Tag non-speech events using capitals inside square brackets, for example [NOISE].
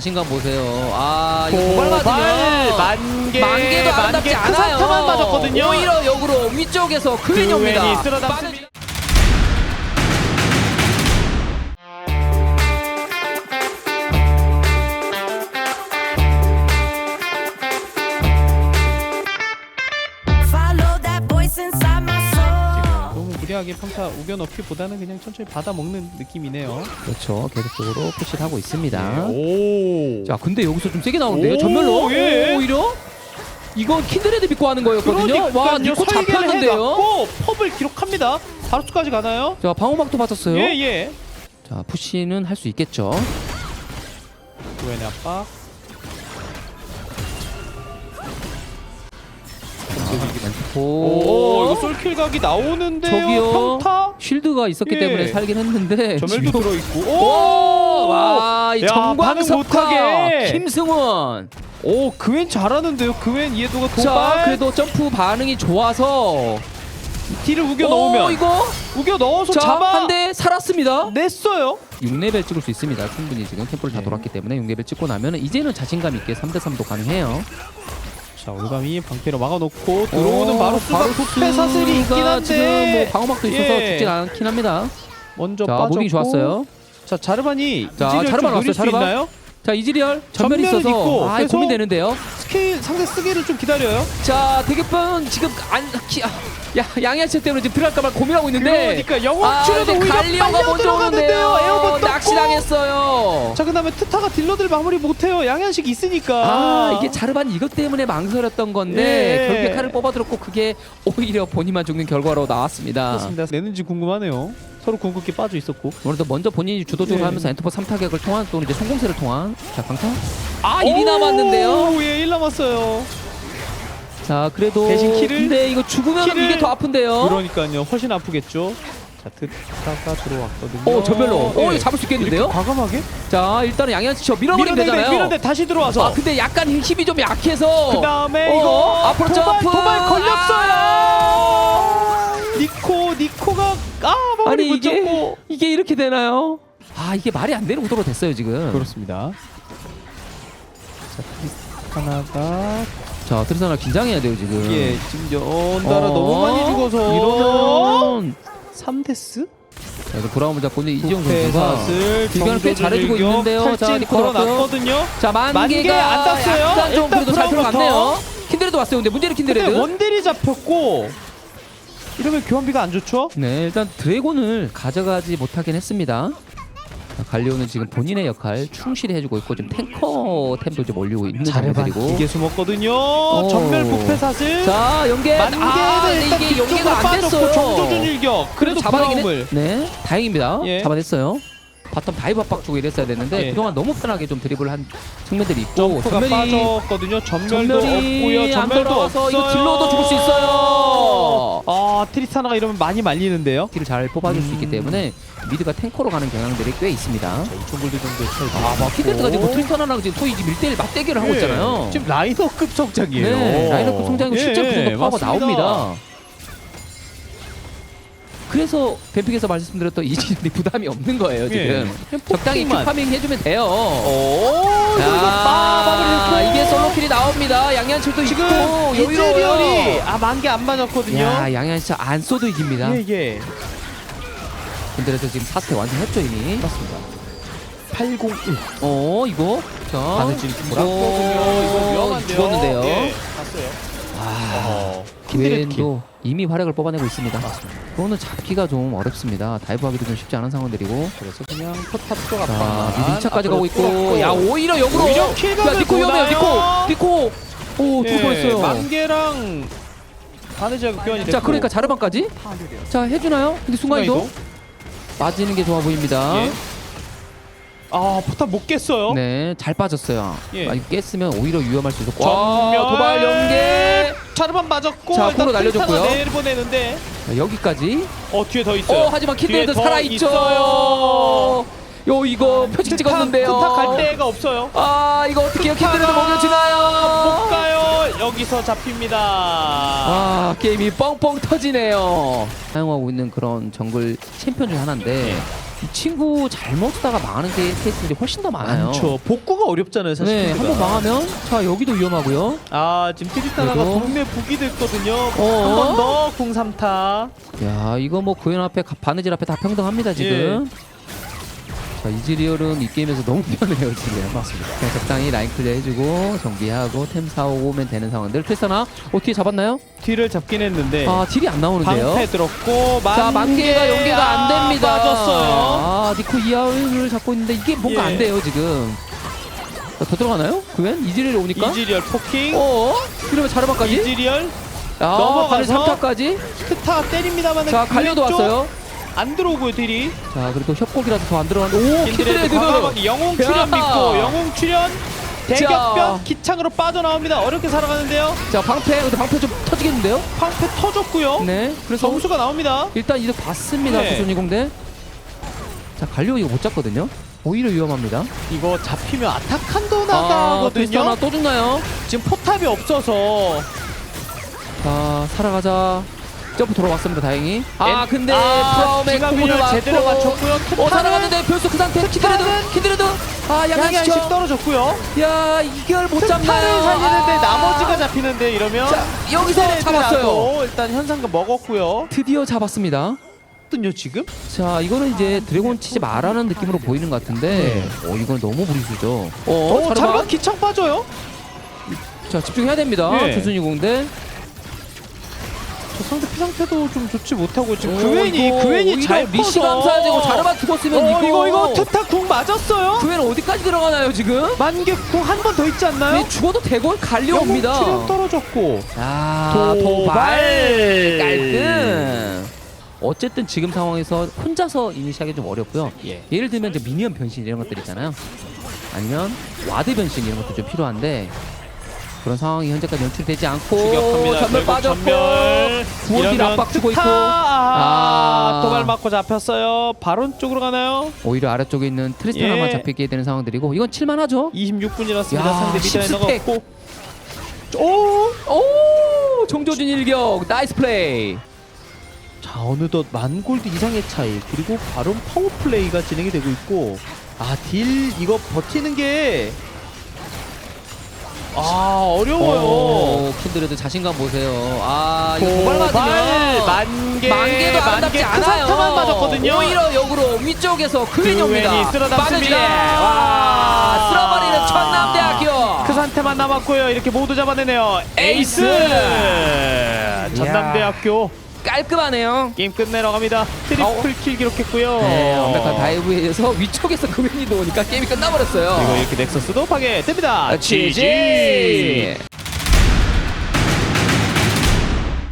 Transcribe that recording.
자신감 보세요. 아 이거 도발 맞으면 만개 만개도 아름답지 만개 않아요. 크사타만 맞았거든요. 오히려 역으로 위쪽에서 그웬이 옵니다. 그웬이 쓸어담습니다. 무리하게 평타 우겨 넣기보다는 그냥 천천히 받아 먹는 느낌이네요. 그렇죠. 계속적으로 푸시를 하고 있습니다. 네. 오. 자 근데 여기서 좀 세게 나오는데요. 오, 전멸로 예. 오히려 이건 킨드레드 믿고 하는 거였거든요. 와 니코 잡혔는데요. 해놨고 펍을 기록합니다. 바로스까지 가나요? 자 방어막도 받았어요. 예 예. 자 푸시는 할 수 있겠죠. 구엔의 압박. 오, 오, 이거 솔킬 각이 나오는데요. 저기요. 평타. 쉴드가 있었기 예. 때문에 살긴 했는데 전멸도 들어 있고. 오! 와, 이 야, 반응 정광석화 못하게. 김승원. 오, 그웬 잘하는데요. 그웬 이해도가 도발. 자, 그래도 점프 반응이 좋아서 딜을 우겨 오, 넣으면 이거 우겨 넣어서 자, 잡아 한 대 살았습니다. 냈어요. 6레벨 찍을 수 있습니다. 충분히 지금 템포를 다 네. 돌았기 때문에 6레벨 찍고 나면 이제는 자신감 있게 3대 3도 가능해요. 자, 올감이 방패로 막아놓고 들어오는 오, 바로스가 바로스가 부패 사슬이 있긴 한데 지금 뭐 방어막도 있어서 예. 죽진 않긴 합니다. 먼저 자, 빠졌고 무빙이 좋았어요. 자, 자르반이 자, 자르반 좀 왔어요, 누릴 수 자르반. 있나요? 자, 이즈리얼 전멸이 있어서 있고, 아, 고민되는데요. 스킬 상대 쓰기를 좀 기다려요. 자, 대격변 지금 안 키, 아, 야, 양해하실 때문에 지금 들어갈까 말 고민하고 있는데 그러니까 근데 오히려 갈리오가 먼저. 오는데요. 에어본 낚시당했어요. 자, 그다음에 트타가 딜러들 마무리 못해요. 양현식 있으니까. 아 이게 자르반 이것 때문에 망설였던 건데 예. 결국에 칼을 뽑아들었고 그게 오히려 본인만 죽는 결과로 나왔습니다. 그렇습니다. 내는지 궁금하네요. 서로 궁극기 빠져 있었고. 오늘도 먼저 본인이 주도적으로 예. 하면서 엔터포 3타격을 통한 또는 이제 성공세를 통한 자 강타 아 1이 남았는데요. 오, 예, 1 남았어요. 자 그래도 대신 킬을- 근데 이거 죽으면 킬을- 이게 더 아픈데요. 그러니까요. 훨씬 아프겠죠. 자, 트타가 들어왔거든요. 오 전멸로 오 예. 이거 잡을 수 있겠는데요? 과감하게? 자 일단은 양현치 저 밀어버리면 밀어내는데 되잖아요. 밀어내 다시 들어와서. 아 근데 약간 힘이 좀 약해서 그 다음에 어, 이거 앞으로 도발, 점프. 도발 걸렸어요. 니코 니코가 아 마무리 아니 못 이게 잡고 이게 이렇게 되나요? 아 이게 말이 안 되는 구도로 됐어요 지금. 그렇습니다. 자 하나가 자 트리사나 긴장해야 돼요 지금. 예 지금 연달아 어? 너무 많이 죽어서 이러면 3데스 자, 이거 브라움을 잡고 있는 이지용 선수가 사슬 비교는 꽤 잘해주고 있는데요. 자, 탈진. 걸어놨거든요. 자 만개 만개가 안 땄어요. 약간 좀 일단 그래도 잘. 들어갔네요. 킨드레드 왔어요. 근데 문제는 킨드레드. 원딜이 잡혔고 이러면 교환비가 안 좋죠? 네 일단 드래곤을 가져가지 못하긴 했습니다. 자, 갈리오는 지금 본인의 역할 충실히 해주고 있고 지금 탱커 템도 좀 올리고 있는 장면들이고. 이게 숨었거든요. 전멸 부패 사슬. 자 연계 만개는 아 일단 이게 연계가 안 됐어요. 정조준 일격. 그래도 잡아내긴. 했... 네 다행입니다. 예. 잡아냈어요. 바텀 다이브 압박 주고 이랬어야 됐는데 예. 그동안 너무 편하게 좀 드리블을 한 측면들이 있고 점프가 빠졌거든요. 전멸도 전멸이 없고요. 안 전멸도 없어요. 이거 딜러도 죽을 수 있어요. 아 트리스타나가 이러면 많이 말리는데요. 딜을 잘 뽑아줄 수 있기 음. 때문에 미드가 탱커로 가는 경향들이 꽤 있습니다. 2천 골드 정도의 차이. 아, 막 히데드가 지금 트리스타나랑 지금 소위 1대1 맞대결을 하고 있잖아요. 예. 지금 라이너급 성장이에요. 네, 라인업 성장이 예, 실제 그 정도 파워가. 나옵니다. 그래서 뱀픽에서 말씀드렸던 이 진이 [LAUGHS] 부담이 없는 거예요 지금. 예. 적당히. 큐파밍 해주면 돼요. 오, 자, 마무리 이게 솔로킬이 나옵니다. 양현철도 지금 있고 여유로워요. 아 만개 안 맞았거든요. 야, 양현철 안 쏘도 이깁니다. 예, 예. 근데서 지금 사태 완전 했죠 이미. 맞습니다. 801. 어, 이거 자, 바느질 돌았거든요. 이거 위험한데요. 죽었는데요. 예, 봤어요. 아, 어, 웬도 이미 활약을 뽑아내고 있습니다. 맞습니다. 그거는 잡기가 좀 어렵습니다. 다이브하기도 좀 쉽지 않은 상황들이고. 그래서 그냥 포탑 쪽 자, 앞방. 미드 2차까지 가고 있고. 야, 오히려 역으로. 오히려 킬각을 야, 니코 위험해요. 니코. 니코. 오, 예, 죽을 뻔했어요. 만개랑 바느지하고 교환이 됐고. 자, 그러니까 자르반까지. 자, 해주나요? 근데 순간이동. 빠지는 게 좋아 보입니다. 예. 아 포탑 못 깼어요. 네, 잘 빠졌어요. 예. 아, 이거 깼으면 오히려 위험할 수. 전멸 도발. 자르반 맞았고 자, 일단 코너 날려줬고요. 트리스타나 내보내는데 자, 여기까지. 어 뒤에 더 있어요. 어, 하지만 킨드레드 뒤에 더 살아 있죠. 있어요. 요 이거 표식 찍었는데요. 트타 갈 데가 없어요. 아, 이거 어떻게 킨드레드 트타가 먹여주나요? 못 가요. 여기서 잡힙니다. 아 게임이 뻥뻥 터지네요. 사용하고 있는 그런 정글 챔피언 중 하나인데 이 친구 잘못 쓰다가 망하는 게 케이스들이 훨씬 더 많아요. 많죠. 복구가 어렵잖아요, 사실. 네, 필드가. 한번 망하면 자 여기도 위험하고요. 아, 지금 그래도- 동네 북이 됐거든요. 어? 한번 더 궁삼타. 야 이거 뭐 구현 앞에 가- 바느질 앞에 다 평등합니다 지금. 자 이즈리얼은 이 게임에서 너무 편해요 지금. 맞습니다. 그냥 적당히 라인 클리어 해주고 정비하고 템 사오면 되는 상황들. 트리스타나 어떻게 잡았나요? 뒤를 잡긴 했는데 아 딜이 안 나오는데요. 방패 들었고 자 만개가 연계가 안 아, 됩니다. 빠졌어요. 아 니코 이하를 잡고 있는데 이게 뭔가 예. 안 돼요 지금. 자, 더 들어가나요? 그러면 이즈리얼 오니까. 이즈리얼 포킹. 어? 이러면 자르바까지? 이즈리얼 아, 넘어가서 바늘 3타까지? 스타 때립니다만 자 갈려도 왔어요. 안 들어오고요 딜이. 자 그리고 협곡이라서 더 안 들어가는데. 오 킨드레드 과감하게 영웅 출연 야. 믿고 영웅 출연. 대격변 기창으로 빠져나옵니다. 어렵게 살아가는데요. 자 방패 근데 방패 좀 터지겠는데요? 방패 터졌고요. 네 그래서 점수가 나옵니다. 일단 이득 봤습니다 네. 조선이 공대. 자 갈려 이거 못 잡거든요. 오히려 위험합니다. 이거 잡히면 아타칸도 아, 나가거든요. 또 죽나요? 지금 포탑이 없어서. 자 살아가자 점프 돌아왔습니다 다행히. 아 엔- 근데 아, 기가민을 공을 제대로 맞췄고요. 어 살아갔는데 변수 그 상태. 킨드레드 킨드레드. 아 양이 한씩 양양시켜 떨어졌고요. 야 이걸 못 잡나요? 살리는데 아. 나머지가 잡히는데 이러면 자 여기서 잡았어요. 일단 현상금 먹었고요. 드디어 잡았습니다. 거든요 지금? 자 이거는 이제 드래곤 치지 말라는 느낌으로 보이는 것 같은데. 어 이건 너무 무리수죠. 어 어, 자르반 기창 빠져요? 자 집중해야 됩니다. 예. 조순이 공대 저 상대 피 상태도 좀 좋지 못하고 지금 오, 그웬이 이거 그웬이 오히려 잘 리시 커서. 감사해지고 자르반 죽었으면 어, 이거 이거 이거 투타 궁 맞았어요? 그웬 어디까지 들어가나요 지금? 만개 궁 한 번 더 있지 않나요? 네, 죽어도 대골 영웅 갈려옵니다 출연 떨어졌고 아 도발. 도발 깔끔 어쨌든 지금 상황에서 혼자서 이니시하기 좀 어렵고요 예. 예를 들면 이제 미니언 변신 이런 것들 있잖아요 아니면 와드 변신 이런 것도 좀 필요한데 그런 상황이 현재까지 연출되지 않고 추격합니다. 전멸 결국 빠졌고 전멸. 구원딜 이러면 압박 주고 투타. 있고 아, 아. 도발 맞고 잡혔어요. 바론 쪽으로 가나요? 오히려 아래쪽에 있는 트리스타나만 예. 잡히게 되는 상황들이고 이건 칠만하죠 26분이었습니다. 야, 상대 미드라이너가 10스택. 없고. 오! 오 정조준 일격 나이스 플레이 자 어느덧 만 골드 이상의 차이 그리고 바론 파워 플레이가 진행이 되고 있고 아 딜 이거 버티는 게 아 어려워요. 오, 킨드레드 자신감 보세요 아 이거 도발 맞으면 만개 만개도 아름답지 않아요 크사타만 맞았거든요. 오히려 역으로 위쪽에서 그웬이 옵니다 그웬이 쓸어담습니다. 빠르지게 와 쓸어버리는 천남대학교 그 상태만 남았고요. 이렇게 모두 잡아내네요. 에이스! 전남대학교 깔끔하네요 게임 끝내러 갑니다. 트리플 킬 기록했고요. 네 완벽한 다이브에 의해서 위쪽에서 그웬이 들어오니까 게임이 끝나버렸어요 그리고 이렇게 넥서스도 파괴됩니다. 아, GG